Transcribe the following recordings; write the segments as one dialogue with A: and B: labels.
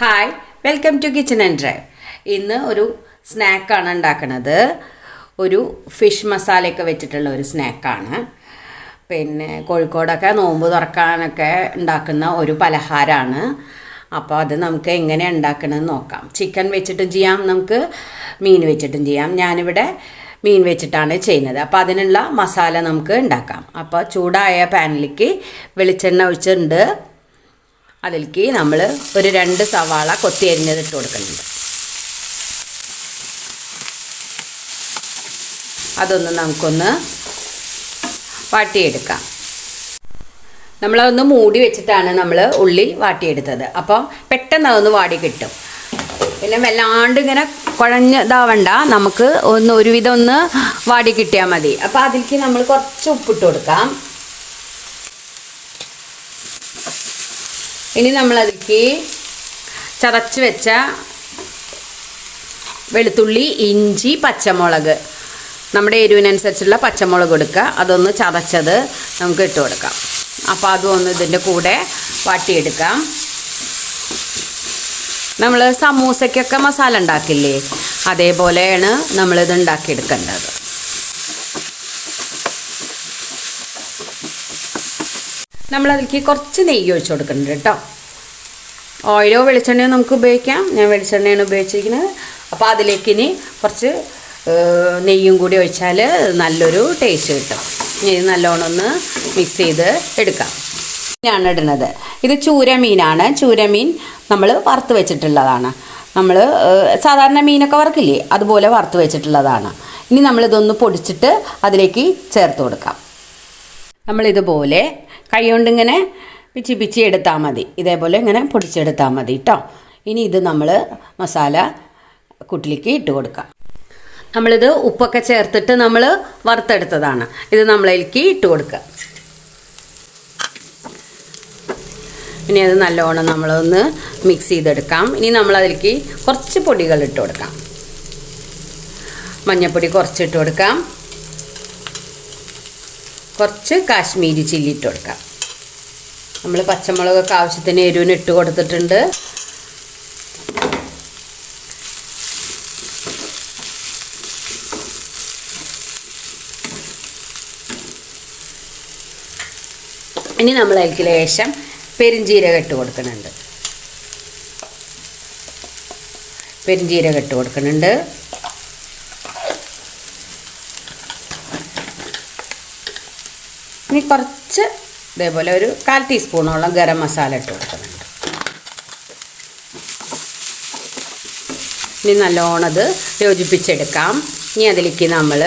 A: hi welcome to kitchen and drive ഇന്ന് ഒരു സ്നാക്കാണ് ഉണ്ടാക്കുന്നത് ഒരു ഫിഷ് മസാലയൊക്കെ വെച്ചിട്ടുള്ള ഒരു സ്നാക്കാണ് പിന്നെ കോഴിക്കോടൊക്കെ നോമ്പ് തുറക്കാനൊക്കെ ഉണ്ടാക്കുന്ന ഒരു പലഹാരമാണ് അപ്പോൾ അത് നമുക്ക് എങ്ങനെ ഉണ്ടാക്കണമെന്ന് നോക്കാം ചിക്കൻ വെച്ചിട്ടും ചെയ്യാം നമുക്ക് മീൻ വെച്ചിട്ടും ചെയ്യാം ഞാനിവിടെ മീൻ വെച്ചിട്ടാണ് ചെയ്യുന്നത് അപ്പോൾ അതിനുള്ള മസാല നമുക്ക് ഉണ്ടാക്കാം അപ്പോൾ ചൂടായ പാനിലേക്ക് വെളിച്ചെണ്ണ ഒഴിച്ചിട്ടുണ്ട് അതിലേക്ക് നമ്മൾ ഒരു രണ്ട് സവാള കൊത്തി അരിഞ്ഞത് ഇട്ട് കൊടുക്കുന്നുണ്ട് അതൊന്ന് നമുക്കൊന്ന് വാട്ടിയെടുക്കാം നമ്മളതൊന്ന് മൂടി വെച്ചിട്ടാണ് നമ്മൾ ഉള്ളി വാട്ടിയെടുത്തത് അപ്പോൾ പെട്ടെന്ന് അതൊന്ന് വാടി കിട്ടും പിന്നെ വല്ലാണ്ട് ഇങ്ങനെ കുഴഞ്ഞതാവണ്ട നമുക്ക് ഒന്ന് ഒരുവിധം ഒന്ന് വാടി കിട്ടിയാൽ മതി അപ്പോൾ അതിലേക്ക് നമ്മൾ കുറച്ച് ഉപ്പിട്ട് കൊടുക്കാം ഇനി നമ്മളതിലേക്ക് ചതച്ച് വെച്ച വെളുത്തുള്ളി ഇഞ്ചി പച്ചമുളക് നമ്മുടെ എരിവിനനുസരിച്ചുള്ള പച്ചമുളക് കൊടുക്കുക അതൊന്ന് ചതച്ചത് നമുക്ക് ഇട്ട് കൊടുക്കാം അപ്പോൾ അതും ഒന്ന് ഇതിൻ്റെ കൂടെ വാട്ടിയെടുക്കാം നമ്മൾ സമൂസയ്ക്കൊക്കെ മസാല ഉണ്ടാക്കില്ലേ അതേപോലെയാണ് നമ്മളിത് ഉണ്ടാക്കിയെടുക്കേണ്ടത് നമ്മൾ അതിലേക്ക് കുറച്ച് നെയ്യ് ഒഴിച്ച് കൊടുക്കുന്നുണ്ട് കേട്ടോ ഓയിലോ വെളിച്ചെണ്ണയോ നമുക്ക് ഉപയോഗിക്കാം ഞാൻ വെളിച്ചെണ്ണയാണ് ഉപയോഗിച്ചിരിക്കുന്നത് അപ്പോൾ അതിലേക്ക് ഇനി കുറച്ച് നെയ്യും കൂടി ഒഴിച്ചാൽ നല്ലൊരു ടേസ്റ്റ് കിട്ടും ഇത് നല്ലോണം ഒന്ന് മിക്സ് ചെയ്ത് എടുക്കാം ഞാൻ ഇടുന്നത് ഇത് ചൂര മീനാണ് ചൂര മീൻ നമ്മൾ വറുത്ത് വെച്ചിട്ടുള്ളതാണ് നമ്മൾ സാധാരണ മീനൊക്കെ വറുക്കില്ലേ അതുപോലെ വറുത്ത് വെച്ചിട്ടുള്ളതാണ് ഇനി നമ്മളിതൊന്ന് പൊടിച്ചിട്ട് അതിലേക്ക് ചേർത്ത് കൊടുക്കാം നമ്മളിതുപോലെ ഇങ്ങനെ പിച്ചി പിച്ചി എടുത്താൽ മതി ഇതേപോലെ ഇങ്ങനെ പൊടിച്ചെടുത്താൽ മതി കേട്ടോ ഇനി ഇത് നമ്മൾ മസാല കുട്ടിലേക്ക് ഇട്ട് കൊടുക്കാം നമ്മളിത് ഉപ്പൊക്കെ ചേർത്തിട്ട് നമ്മൾ വറുത്തെടുത്തതാണ് ഇത് നമ്മളിലേക്ക് ഇട്ട് കൊടുക്കുക ഇനി അത് നല്ലോണം നമ്മളൊന്ന് മിക്സ് ചെയ്തെടുക്കാം ഇനി നമ്മളതിലേക്ക് കുറച്ച് പൊടികൾ ഇട്ട് കൊടുക്കാം മഞ്ഞൾപ്പൊടി കുറച്ചിട്ട് കൊടുക്കാം കുറച്ച് കാശ്മീരി ചില്ലി ഇട്ട് കൊടുക്കാം നമ്മൾ പച്ചമുളകൊക്കെ ആവശ്യത്തിന് എരിവിന് ഇട്ട് കൊടുത്തിട്ടുണ്ട് ഇനി നമ്മൾ അതിലേക്ക് ലേശം പെരിഞ്ജീരകം ഇട്ട് കൊടുക്കുന്നുണ്ട് പെരിഞ്ജീരകം ഇട്ട് കൊടുക്കുന്നുണ്ട് ഇനി കുറച്ച് ഇതേപോലെ ഒരു കാൽ ടീസ്പൂണോളം ഗരം മസാല ഇട്ട് കൊടുക്കുന്നുണ്ട് ഇനി നല്ലോണത് യോജിപ്പിച്ചെടുക്കാം ഇനി അതിലേക്ക് നമ്മൾ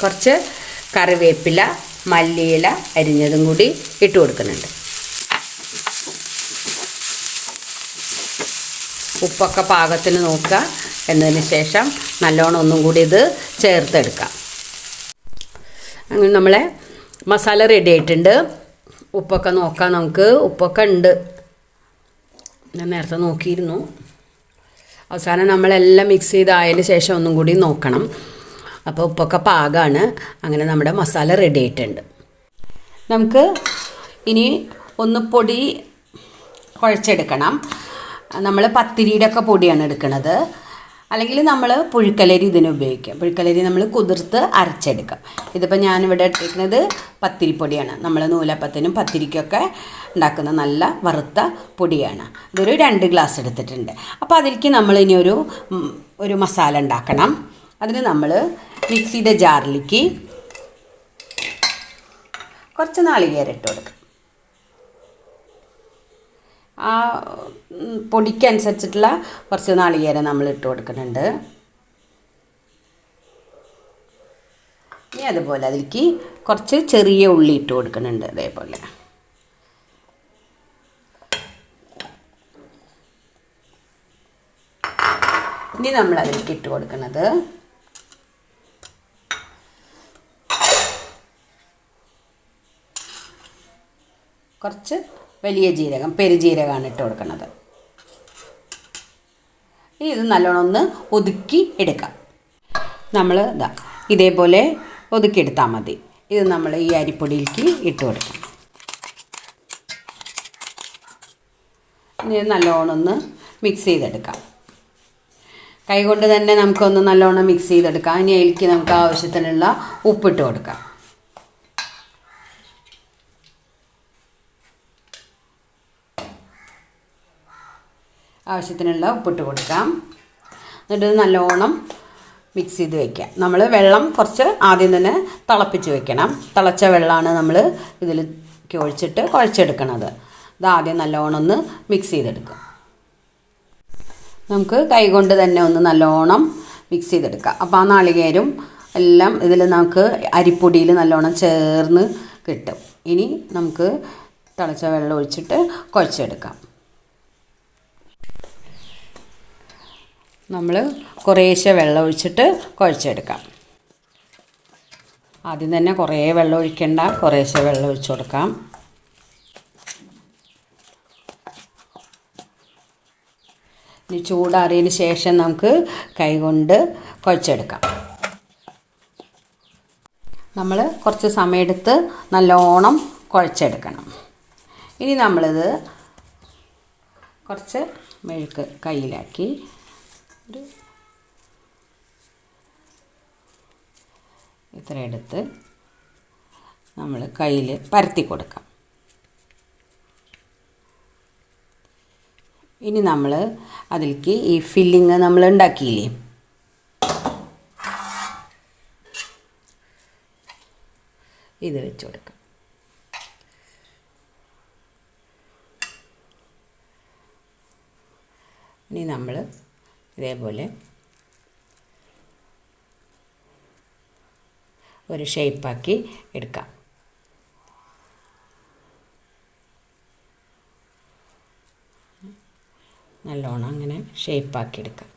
A: കുറച്ച് കറിവേപ്പില മല്ലിയില അരിഞ്ഞതും കൂടി ഇട്ട് കൊടുക്കുന്നുണ്ട് ഉപ്പൊക്കെ പാകത്തിന് നോക്കുക എന്നതിന് ശേഷം നല്ലോണം ഒന്നും കൂടി ഇത് ചേർത്തെടുക്കാം അങ്ങനെ നമ്മളെ മസാല റെഡി ആയിട്ടുണ്ട് ഉപ്പൊക്കെ നോക്കാം നമുക്ക് ഉപ്പൊക്കെ ഉണ്ട് ഞാൻ നേരത്തെ നോക്കിയിരുന്നു അവസാനം നമ്മളെല്ലാം മിക്സ് ചെയ്തായതിന് ശേഷം ഒന്നും കൂടി നോക്കണം അപ്പോൾ ഉപ്പൊക്കെ പാകമാണ് അങ്ങനെ നമ്മുടെ മസാല റെഡി ആയിട്ടുണ്ട് നമുക്ക് ഇനി ഒന്ന് പൊടി കുഴച്ചെടുക്കണം നമ്മൾ പത്തിരിയുടെ ഒക്കെ പൊടിയാണ് എടുക്കുന്നത് അല്ലെങ്കിൽ നമ്മൾ പുഴുക്കലരി ഇതിന് ഉപയോഗിക്കാം പുഴുക്കലരി നമ്മൾ കുതിർത്ത് അരച്ചെടുക്കാം ഇതിപ്പോൾ ഞാനിവിടെ ഇട്ടിരിക്കുന്നത് പത്തിരിപ്പൊടിയാണ് നമ്മൾ നൂലപ്പത്തിനും പത്തിരിക്കൊക്കെ ഉണ്ടാക്കുന്ന നല്ല വറുത്ത പൊടിയാണ് ഇതൊരു രണ്ട് ഗ്ലാസ് എടുത്തിട്ടുണ്ട് അപ്പോൾ അതിലേക്ക് നമ്മൾ ഇനി ഒരു ഒരു മസാല ഉണ്ടാക്കണം അതിന് നമ്മൾ മിക്സിയുടെ ജാറിലേക്ക് കുറച്ച് നാളികേരം ഇട്ട് കൊടുക്കാം ആ പൊടിക്കനുസരിച്ചിട്ടുള്ള കുറച്ച് നാളികേരം നമ്മൾ ഇട്ട് കൊടുക്കുന്നുണ്ട് ഇനി അതുപോലെ അതിലേക്ക് കുറച്ച് ചെറിയ ഉള്ളി ഇട്ട് കൊടുക്കുന്നുണ്ട് അതേപോലെ ഇനി നമ്മൾ അതിലേക്ക് ഇട്ട് കൊടുക്കുന്നത് കുറച്ച് വലിയ ജീരകം പെരുജീരകമാണ് ഇട്ട് കൊടുക്കുന്നത് ഇനി ഇത് നല്ലോണം ഒന്ന് ഒതുക്കി എടുക്കാം നമ്മൾ ഇതാ ഇതേപോലെ ഒതുക്കിയെടുത്താൽ മതി ഇത് നമ്മൾ ഈ അരിപ്പൊടിയിലേക്ക് ഇട്ട് കൊടുക്കാം ഇനി നല്ലോണം ഒന്ന് മിക്സ് ചെയ്തെടുക്കാം കൈകൊണ്ട് തന്നെ നമുക്കൊന്ന് നല്ലോണം മിക്സ് ചെയ്തെടുക്കാം ഇനി അതിലേക്ക് നമുക്ക് ആവശ്യത്തിനുള്ള ഉപ്പിട്ട് കൊടുക്കാം ആവശ്യത്തിനുള്ള ഉപ്പിട്ട് കൊടുക്കാം എന്നിട്ട് നല്ലോണം മിക്സ് ചെയ്ത് വെക്കാം നമ്മൾ വെള്ളം കുറച്ച് ആദ്യം തന്നെ തിളപ്പിച്ച് വയ്ക്കണം തിളച്ച വെള്ളമാണ് നമ്മൾ ഇതിലേക്ക് ഒഴിച്ചിട്ട് കുഴച്ചെടുക്കണത് ഇത് ആദ്യം നല്ലോണം ഒന്ന് മിക്സ് ചെയ്തെടുക്കുക നമുക്ക് കൈകൊണ്ട് തന്നെ ഒന്ന് നല്ലോണം മിക്സ് ചെയ്തെടുക്കാം അപ്പോൾ ആ നാളികേരും എല്ലാം ഇതിൽ നമുക്ക് അരിപ്പൊടിയിൽ നല്ലോണം ചേർന്ന് കിട്ടും ഇനി നമുക്ക് തിളച്ച വെള്ളം ഒഴിച്ചിട്ട് കുഴച്ചെടുക്കാം നമ്മൾ കുറേശ്ശെ വെള്ളം ഒഴിച്ചിട്ട് കുഴച്ചെടുക്കാം ആദ്യം തന്നെ കുറേ വെള്ളം ഒഴിക്കേണ്ട കുറേശ്ശെ വെള്ളം ഒഴിച്ചു കൊടുക്കാം ഇനി ചൂടാറിയതിന് ശേഷം നമുക്ക് കൈകൊണ്ട് കുഴച്ചെടുക്കാം നമ്മൾ കുറച്ച് സമയമെടുത്ത് നല്ലോണം കുഴച്ചെടുക്കണം ഇനി നമ്മളിത് കുറച്ച് മെഴുക്ക് കയ്യിലാക്കി ഒരു ഇത്ര എടുത്ത് നമ്മൾ കയ്യിൽ പരത്തി കൊടുക്കാം ഇനി നമ്മൾ അതിലേക്ക് ഈ ഫില്ലിങ് നമ്മൾ ഉണ്ടാക്കിയില്ലേ ഇത് വെച്ച് കൊടുക്കാം ഇനി നമ്മൾ ഇതേപോലെ ഒരു ഷേപ്പാക്കി എടുക്കാം നല്ലോണം അങ്ങനെ ഷേപ്പാക്കി എടുക്കാം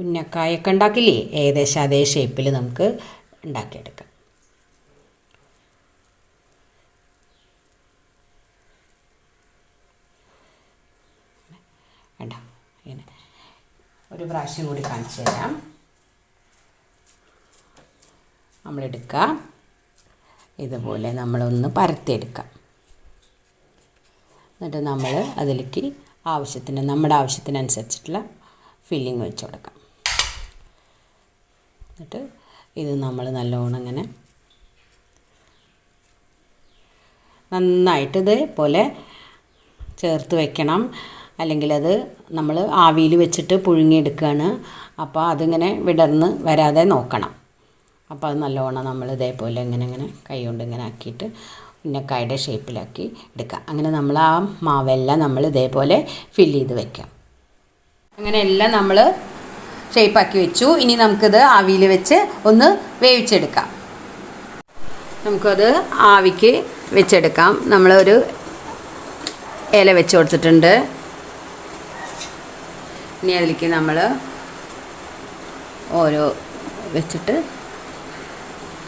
A: ഉന്നക്കായൊക്കെ ഉണ്ടാക്കില്ലേ ഏകദേശം അതേ ഷേപ്പിൽ നമുക്ക് ഉണ്ടാക്കിയെടുക്കാം വേണ്ട ഇങ്ങനെ ഒരു പ്രാവശ്യം കൂടി കാണിച്ചു തരാം നമ്മളെടുക്കുക ഇതുപോലെ നമ്മളൊന്ന് പരത്തിയെടുക്കുക എന്നിട്ട് നമ്മൾ അതിലേക്ക് ആവശ്യത്തിന് നമ്മുടെ ആവശ്യത്തിനനുസരിച്ചിട്ടുള്ള ഫില്ലിങ് വെച്ച് കൊടുക്കാം എന്നിട്ട് ഇത് നമ്മൾ നല്ലോണം ഇങ്ങനെ നന്നായിട്ട് ഇതേപോലെ ചേർത്ത് വെക്കണം അല്ലെങ്കിൽ അത് നമ്മൾ ആവിയിൽ വെച്ചിട്ട് പുഴുങ്ങിയെടുക്കുകയാണ് അപ്പോൾ അതിങ്ങനെ വിടർന്ന് വരാതെ നോക്കണം അപ്പോൾ അത് നല്ലോണം നമ്മൾ ഇതേപോലെ ഇങ്ങനെ ഇങ്ങനെ കൈ കൊണ്ട് ഇങ്ങനെ ആക്കിയിട്ട് ഉന്നക്കായുടെ ഷേപ്പിലാക്കി എടുക്കുക അങ്ങനെ നമ്മൾ ആ മാവെല്ലാം നമ്മൾ ഇതേപോലെ ഫില്ല് ചെയ്ത് വെക്കാം അങ്ങനെ എല്ലാം നമ്മൾ ഷേപ്പാക്കി വെച്ചു ഇനി നമുക്കിത് ആവിയിൽ വെച്ച് ഒന്ന് വേവിച്ചെടുക്കാം നമുക്കത് ആവിക്ക് വെച്ചെടുക്കാം നമ്മളൊരു ഇല വെച്ച് കൊടുത്തിട്ടുണ്ട് ഇനി അതിലേക്ക് നമ്മൾ ഓരോ വെച്ചിട്ട്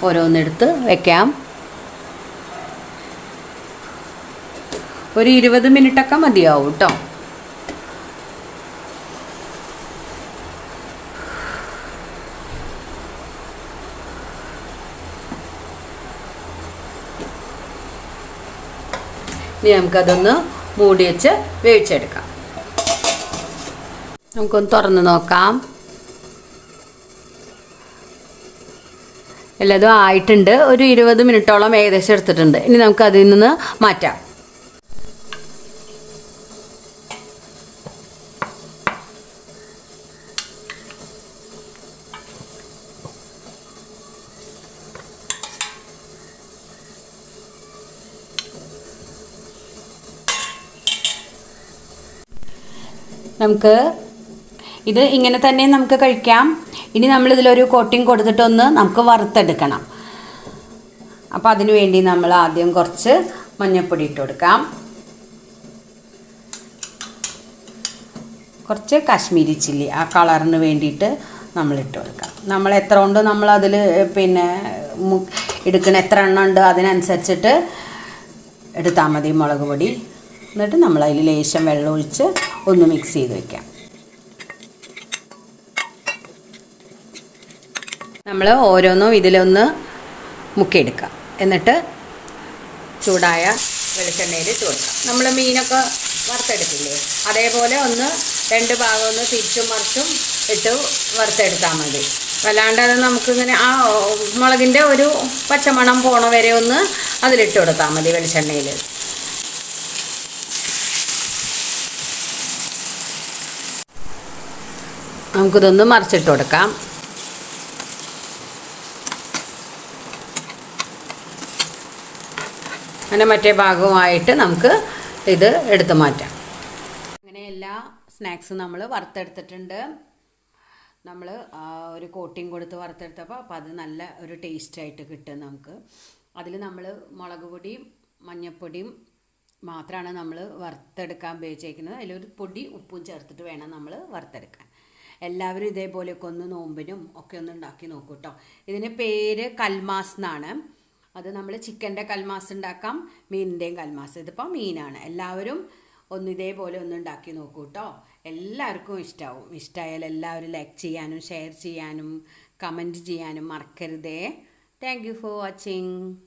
A: ഓരോന്നെടുത്ത് വെക്കാം ഒരു ഇരുപത് മിനിറ്റൊക്കെ മതിയാവും കേട്ടോ ഇനി നമുക്കതൊന്ന് മൂടി വെച്ച് വേവിച്ചെടുക്കാം നമുക്കൊന്ന് തുറന്ന് നോക്കാം എല്ലാതും ആയിട്ടുണ്ട് ഒരു ഇരുപത് മിനിറ്റോളം ഏകദേശം എടുത്തിട്ടുണ്ട് ഇനി നമുക്ക് അതിൽ നിന്ന് മാറ്റാം നമുക്ക് ഇത് ഇങ്ങനെ തന്നെ നമുക്ക് കഴിക്കാം ഇനി നമ്മൾ ഇതിലൊരു കോട്ടിങ് കൊടുത്തിട്ടൊന്ന് നമുക്ക് വറുത്തെടുക്കണം അപ്പോൾ അതിനു വേണ്ടി നമ്മൾ ആദ്യം കുറച്ച് മഞ്ഞൾപ്പൊടി ഇട്ട് കൊടുക്കാം കുറച്ച് കാശ്മീരി ചില്ലി ആ കളറിന് വേണ്ടിയിട്ട് നമ്മൾ ഇട്ട് കൊടുക്കാം നമ്മൾ എത്ര ഉണ്ട് നമ്മൾ അതിൽ പിന്നെ എടുക്കണ എത്ര എണ്ണം ഉണ്ട് അതിനനുസരിച്ചിട്ട് എടുത്താൽ മതി മുളക് പൊടി എന്നിട്ട് നമ്മൾ അതിൽ ലേശം വെള്ളം ഒഴിച്ച് ഒന്ന് മിക്സ് ചെയ്ത് വയ്ക്കാം നമ്മൾ ഓരോന്നും ഇതിലൊന്ന് മുക്കിയെടുക്കാം എന്നിട്ട് ചൂടായ വെളിച്ചെണ്ണയിൽ ഇട്ട് നമ്മൾ മീനൊക്കെ വറുത്തെടുക്കില്ലേ അതേപോലെ ഒന്ന് രണ്ട് ഭാഗം ഒന്ന് തിരിച്ചും മറിച്ചും ഇട്ട് വറുത്തെടുത്താൽ മതി വല്ലാണ്ട് അത് നമുക്കിങ്ങനെ ആ മുളകിൻ്റെ ഒരു പച്ചമണം പോണ വരെ ഒന്ന് അതിലിട്ട് കൊടുത്താൽ മതി വെളിച്ചെണ്ണയിൽ നമുക്കിതൊന്ന് മറിച്ചിട്ട് കൊടുക്കാം അങ്ങനെ മറ്റേ ഭാഗവുമായിട്ട് നമുക്ക് ഇത് എടുത്തു മാറ്റാം അങ്ങനെ എല്ലാ സ്നാക്സും നമ്മൾ വറുത്തെടുത്തിട്ടുണ്ട് നമ്മൾ ഒരു കോട്ടിങ് കൊടുത്ത് വറുത്തെടുത്തപ്പോൾ അപ്പോൾ അത് നല്ല ഒരു ടേസ്റ്റായിട്ട് കിട്ടും നമുക്ക് അതിൽ നമ്മൾ മുളക് പൊടിയും മഞ്ഞൾപ്പൊടിയും മാത്രമാണ് നമ്മൾ വറുത്തെടുക്കാൻ ഉപയോഗിച്ചേക്കുന്നത് അതിലൊരു പൊടി ഉപ്പും ചേർത്തിട്ട് വേണം നമ്മൾ വറുത്തെടുക്കാൻ എല്ലാവരും ഇതേപോലെയൊക്കെ ഒന്ന് നോമ്പിനും ഒക്കെ ഒന്ന് ഉണ്ടാക്കി നോക്കൂ കേട്ടോ ഇതിൻ്റെ പേര് കൽമാസ് എന്നാണ് അത് നമ്മൾ ചിക്കൻ്റെ കൽമാസ് ഉണ്ടാക്കാം മീനിൻ്റെയും കൽമാസ് ഇതിപ്പോൾ മീനാണ് എല്ലാവരും ഒന്ന് ഇതേപോലെ ഒന്ന് ഉണ്ടാക്കി നോക്കൂ കേട്ടോ എല്ലാവർക്കും ഇഷ്ടമാവും ഇഷ്ടമായാൽ എല്ലാവരും ലൈക്ക് ചെയ്യാനും ഷെയർ ചെയ്യാനും കമൻറ്റ് ചെയ്യാനും മറക്കരുതേ താങ്ക് യു ഫോർ വാച്ചിങ്